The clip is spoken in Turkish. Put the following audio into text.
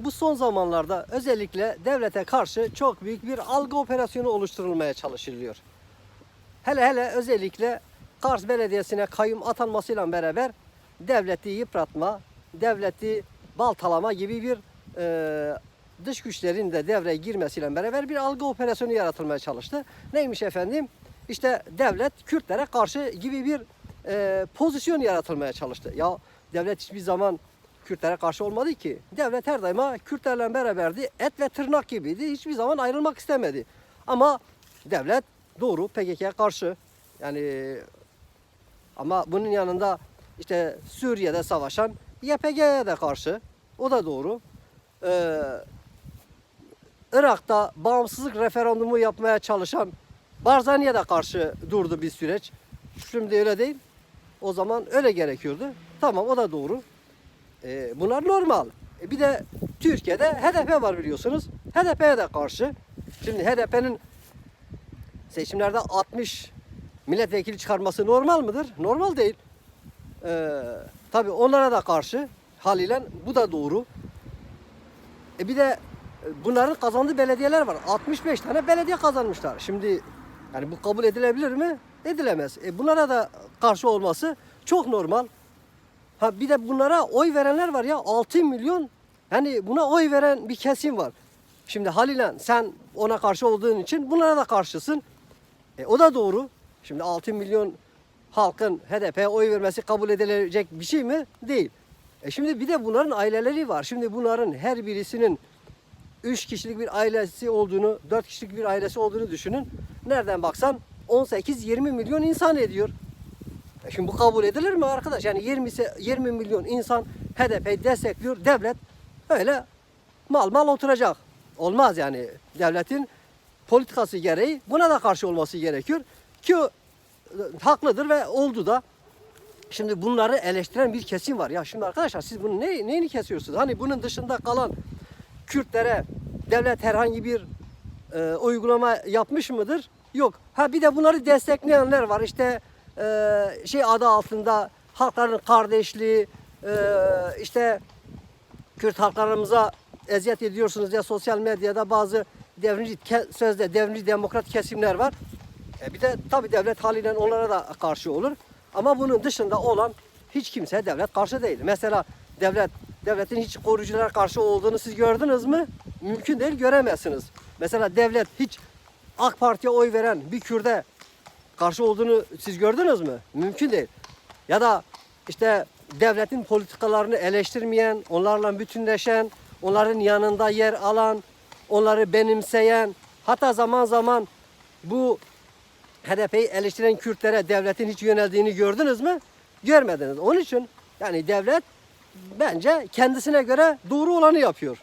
bu son zamanlarda özellikle devlete karşı çok büyük bir algı operasyonu oluşturulmaya çalışılıyor. Hele hele özellikle Kars Belediyesi'ne kayyum atanmasıyla beraber devleti yıpratma, devleti baltalama gibi bir e, dış güçlerin de devreye girmesiyle beraber bir algı operasyonu yaratılmaya çalıştı. Neymiş efendim? İşte devlet Kürtlere karşı gibi bir e, pozisyon yaratılmaya çalıştı. Ya devlet hiçbir zaman Kürtlere karşı olmadı ki. Devlet her daima Kürtlerle beraberdi. Et ve tırnak gibiydi. Hiçbir zaman ayrılmak istemedi. Ama devlet doğru PKK'ya karşı. Yani ama bunun yanında işte Suriye'de savaşan YPG'ye de karşı. O da doğru. Ee, Irak'ta bağımsızlık referandumu yapmaya çalışan Barzani'ye de karşı durdu bir süreç. Şimdi öyle değil. O zaman öyle gerekiyordu. Tamam o da doğru. Ee, bunlar normal. E, bir de Türkiye'de HDP var biliyorsunuz. HDP'ye de karşı. Şimdi HDP'nin seçimlerde 60 milletvekili çıkarması normal mıdır? Normal değil. Ee, tabii onlara da karşı haliyle bu da doğru. E bir de e, bunların kazandığı belediyeler var. 65 tane belediye kazanmışlar. Şimdi yani bu kabul edilebilir mi? Edilemez. E bunlara da karşı olması çok normal. Ha bir de bunlara oy verenler var ya 6 milyon. Yani buna oy veren bir kesim var. Şimdi haliyle sen ona karşı olduğun için bunlara da karşısın. E, o da doğru. Şimdi 6 milyon halkın HDP'ye oy vermesi kabul edilecek bir şey mi? Değil. E şimdi bir de bunların aileleri var. Şimdi bunların her birisinin 3 kişilik bir ailesi olduğunu, 4 kişilik bir ailesi olduğunu düşünün. Nereden baksan 18-20 milyon insan ediyor. E şimdi bu kabul edilir mi arkadaş? Yani 20, ise 20 milyon insan HDP'yi destekliyor. Devlet öyle mal mal oturacak. Olmaz yani. Devletin politikası gereği buna da karşı olması gerekiyor. Ki e, haklıdır ve oldu da. Şimdi bunları eleştiren bir kesim var. Ya şimdi arkadaşlar siz bunun ne, neyini kesiyorsunuz? Hani bunun dışında kalan Kürtlere devlet herhangi bir e, uygulama yapmış mıdır? Yok. Ha bir de bunları destekleyenler var. İşte e, şey adı altında halkların kardeşliği, e, işte Kürt halklarımıza eziyet ediyorsunuz diye sosyal medyada bazı devrimci sözde devrimci demokrat kesimler var. E bir de tabii devlet haliyle onlara da karşı olur. Ama bunun dışında olan hiç kimse devlet karşı değil. Mesela devlet devletin hiç koruyuculara karşı olduğunu siz gördünüz mü? Mümkün değil göremezsiniz. Mesela devlet hiç AK Parti'ye oy veren bir Kürt'e karşı olduğunu siz gördünüz mü? Mümkün değil. Ya da işte devletin politikalarını eleştirmeyen, onlarla bütünleşen, onların yanında yer alan, onları benimseyen, hatta zaman zaman bu HDP'yi eleştiren Kürtlere devletin hiç yöneldiğini gördünüz mü? Görmediniz. Onun için yani devlet bence kendisine göre doğru olanı yapıyor.